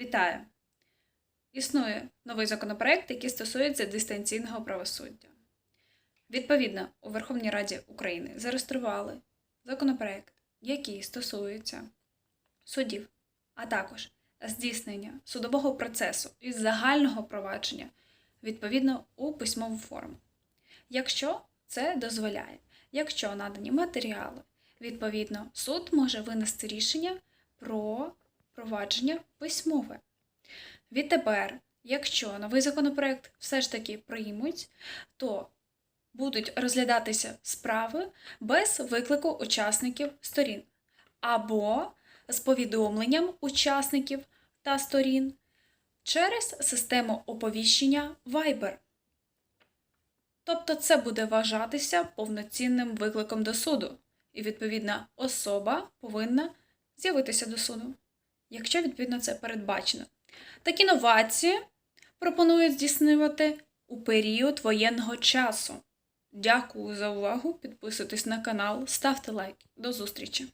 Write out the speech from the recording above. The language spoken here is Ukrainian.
Вітаю! Існує новий законопроект, який стосується дистанційного правосуддя. Відповідно, у Верховній Раді України зареєстрували законопроект, який стосується судів, а також здійснення судового процесу із загального провадження відповідно у письмову форму. Якщо це дозволяє, якщо надані матеріали, відповідно, суд може винести рішення про провадження письмове. Відтепер, якщо новий законопроект все ж таки приймуть, то будуть розглядатися справи без виклику учасників сторін або з повідомленням учасників та сторін через систему оповіщення Viber. Тобто це буде вважатися повноцінним викликом до суду, і відповідна особа повинна з'явитися до суду, якщо відповідно це передбачено. Такі новації пропонують здійснювати у період воєнного часу. Дякую за увагу. Підписуйтесь на канал, ставте лайк. До зустрічі!